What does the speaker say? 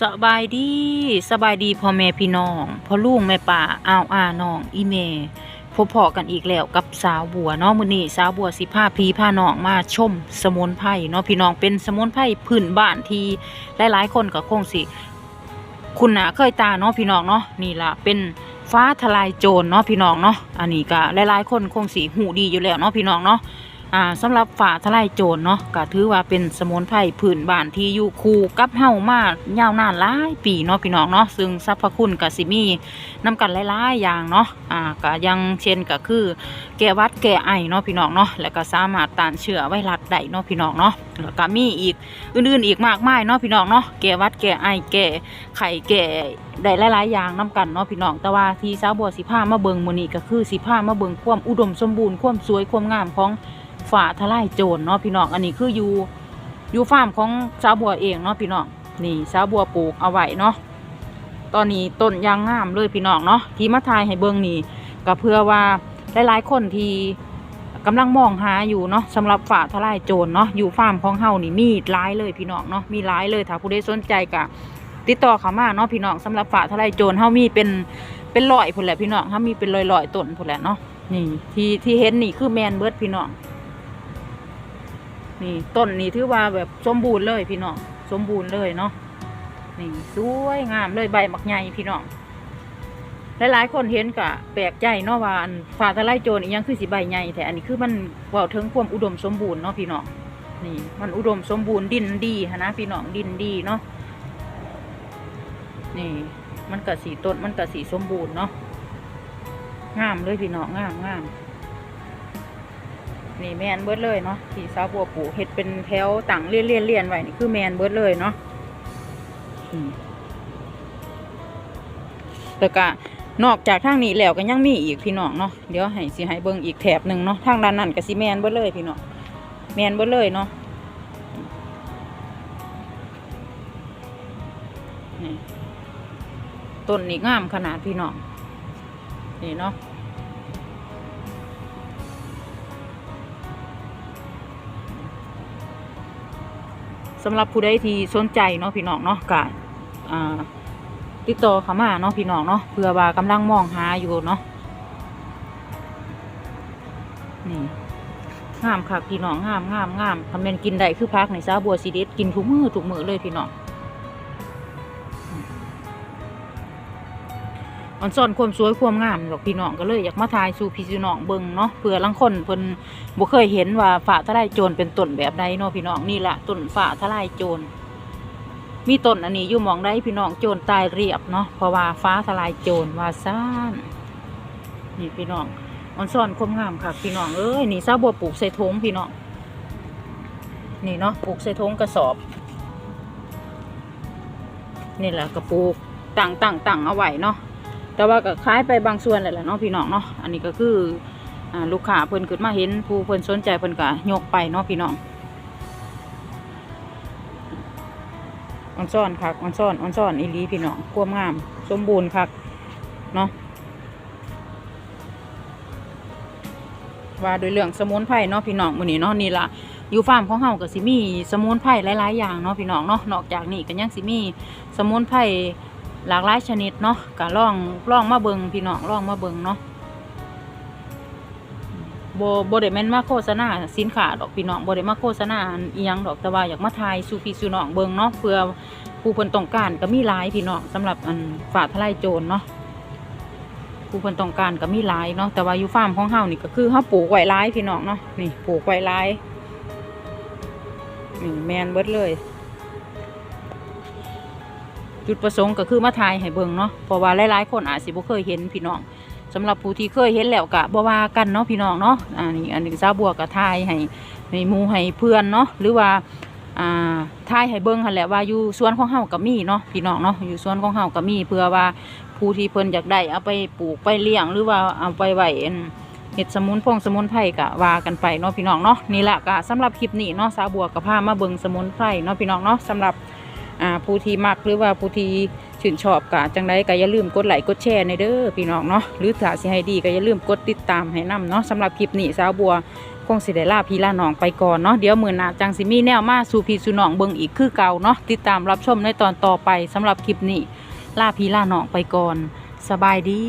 สบายดีสบายดีพ่อแม่พี่น้องพ่อลุงแม่ป่าอ้าวอาน้องอีเมพบพอกันอีกแล้วกับสาวบัวเนาะมื้อนี้สาวบัวสิพาพี่พาน้องมาชมสมุนไพรเนาะพี่น้องเป็นสมุนไพรพื้นบ้านที่หลายๆ คนก็คงสิ คุณนะเคยตาเนาะพี่น้องเนาะนี่ล่ะเป็นฟ้าทลายโจรเนาะพี่น้องเนาะอันนี้ก็หลายๆ คนคงสิหูดีอยู่แล้วเนาะพี่น้องเนาะ อ่าสำหรับฟ้าทลายโจรเนาะก็ถือว่าเป็นสมุนไพรพื้นบ้านที่อยู่คู่กับเฮามายาวนานหลายปีเนาะพี่น้องเนาะซึ่งสรรพคุณก็สิมีนํกันหลายๆอย่างเนาะอ่าก็ยังเช่นก็คือ แก้วัดแก้ไอเนาะพี่น้องเนาะแล้วก็สามารถต้านเชื้อไวรัสได้เนาะพี่น้องเนาะแล้วก็มีอีกอื่นๆอีกมากมายเนาะพี่น้องเนาะแก้วัดแก้ไอแก้ไข้แก้ได้หลายๆอย่างนํกันเนาะพี่น้องแต่ว่าที่สาวบัวสิพามาเบิงมือนี้ก็คือสิพามาเบิงความอุดมสมบูรณ์ความสวยความงามของ ฝาทลายโจรเนาะพี่น้องอันนี้คืออยู่อยู่ฟาร์มของสาวบัวเองเนาะพี่น้องนี่สาวบัวปลูกเอาไว้เนาะตอนนี้ต้นยางงามเลยพี่น้องเนาะที่มาทายให้เบิ่งนี่ก็เพื่อว่าหลายๆคนที่กำลังมองหาอยู่เนาะสำหรับฝาทลายโจรเนาะอยู่ฟาร์มของเฮานี่มีหลายเลยพี่น้องเนาะมีหลายเลยถ้าผู้ใดสนใจก็ติดต่อเขามาเนาะพี่น้องสำหรับฝาทลายโจรเฮามีเป็นเป็นร้อยพุ่นแหละพี่น้องเฮามีเป็นร้อยๆต้นพุ่นแหละเนาะนี่ที่ที่เห็นนี่คือแมนเบิร์ดพี่น้อง นี่ต้นนี่ถือว่าแบบสมบูรณ์เลยพี่น้องสมบูรณ์เลยเนาะนี่สวยงามเลยใบหมักใหญ่พี่น้องหลายๆคนเห็นกะแปลกใจเนาะว่าอันฟ้าทะไลโจรอีหยังคือสิใบใหญ่แต่อันนี้คือมันเว่าถึงความอุดมสมบูรณ์เนาะพี่น้องนี่มันอุดมสมบูรณ์ดินดีนนะพี่น้องดินดีเนาะนี่ มันกะสีต้นมันกะสีสมบูรณ์เนาะงามเลยพี่น้องงามงาม นี่แมนเบิดเลยเนาะที่สาวบัวปลูกเห็ดเป็นแถวต่างเลี่ยนเลี่ยนเลี่ยนไว้นี่คือแมนเบิดเลยเนาะแต่กะนอกจากทางนี้แล้วก็ยังมีอีกพี่น้องเนาะเดี๋ยวให้สิให้เบิ่งอีกแถบหนึ่งเนาะทางด้านนั้นก็สิแมนเบิดเลยพี่น้องแมนเบิดเลยเนาะต้นนี่งามขนาดพี่น้องนี่เนาะ สำหรับผู้ใดที่สนใจเนาะพี่น้องเนาะกะอ่าติดต่อเขามาเนาะพี่น้องเนาะเพื่อว่ากำลังมองหาอยู่เนาะนี่งามค่ะพี่น้องงามงามงามทำเมนกินได้คือพักในซาบัวซีเดสกินทุกมือทุกมือเลยพี่น้อง ออนซ่อนความสวยความงามหรอกพี่น้องก็เลยอยากมาทายสู่พี่สู่น้องเบิ่งเนาะเพื่อลังคนเพิ่นบ่เคยเห็นว่าฝ่าทลายโจรเป็นต้นแบบใดเนาะพี่น้องนี่แหละต้นฝ่าทลายโจรมีต้นอันนี้อยู่มองได้พี่น้องโจรตายเรียบเนาะเพราะว่าฟ้าทลายโจรว่าซ่านนี่พี่น้องออนซ่อนความงามค่ะพี่น้องเอ้ยนี่ซาบัวปลูกใส่ทงพี่น้องนี่เนาะปลูกใส่ทงกระสอบ นี่แหละกระปลูกตั้งตั้งตั้งเอาไว้เนาะ แต่ว่าก็ขายไปบางส่วนแหละเนาะพี่น้องเนาะอันนี้ก็คืออลูกค้าเพิ่นขึ้นมาเห็นผู้เพิ่นสนใจเพิ่นก็ยกไปเนาะพี่น้องออนซ่อนคักออนซ่อนออนซ่อนอีลีพี่น้องควมงาม สมบูรณ์คักเนาะว่าโดยเรื่องสมุนไพรเนาะพี่น้องมื้อนี้เนาะนี่ล่ะอยู่ฟาร์มของเฮาก็สิมีสมุนไพรหลายๆอย่างเนาะพี่น้องเนาะนอกจากนี้ก็ยังสิมีสมุนไพร หลากหลายชนิดเนาะก็ลองลองมาเบิงพี่น้องลองมาเบิงเนาะโบ่บ่ได้แมนมาโฆษณาสินค้าดอกพี่น้องโบ่ได้มาโฆษณาอียังดอกแต่ว่าอยากมาทายสู่พี่สู่น้องเบิงเนาะเพื่อผู้เพิ่นต้องการก็มีหลายพี่น้องสำหรับอันฝาทลายโจรเนาะผู้เพิ่นต้องการก็มีหลายเนาะแต่ว่าอยู่ฟาร์มของเฮานี่ก็คือเฮาปลูกไว้หลายพี่น้องเนาะนี่ปลูกไว้หลายนี่แมนเบิดเลย จุดประสงค์ก็คือมาทายให้เบิ่งเนาะเพราะว่าหลายๆคนอาจสิบ่เคยเห็นพี่น้องสำหรับผู้ที่เคยเห็นแล้วก็บ่ว่ากันเนาะพี่น้องเนาะอันนี้อันนี้ซาบัวก็ทายให้ให้มูให้เพื่อนเนาะหรือว่าอ่าทายให้เบิ่งหั่นแหละว่าอยู่สวนของเฮาก็มีเนาะพี่น้องเนาะอยู่สวนของเฮาก็มีเพื่อว่าผู้ที่เพิ่นอยากได้เอาไปปลูกไปเลี้ยงหรือว่าเอาไปไว้เฮ็ดสมุนพงสมุนไพรก็ว่ากันไปเนาะพี่น้องเนาะนี่แหละก็สำหรับคลิปนี้เนาะสาบัวก็พามาเบิงสมุนไพรเนาะพี่น้องเนาะสำหรับ ผู้ที่มักหรือว่าผู้ที่ชื่นชอบก็จังไดก็อย่าลืมกดไลค์กดแชร์ในเด้อพี่น้องเนาะหรือถ้าสิให้ดีก็อย่าลืมกดติดตามให้นํเนาะสำหรับคลิปนี้สาวบัวคงสิได้ลาพี่ลาน้องไปก่อนเนาะเดี๋ยวมื้อหน้าจังสิมีแนวมาสู่พี่สู่น้องเบิ่งอีกคือเก่าเนาะติดตามรับชมในตอนต่อไปสำหรับคลิปนี้ลาพี่ลาน้องไปก่อน สบายดี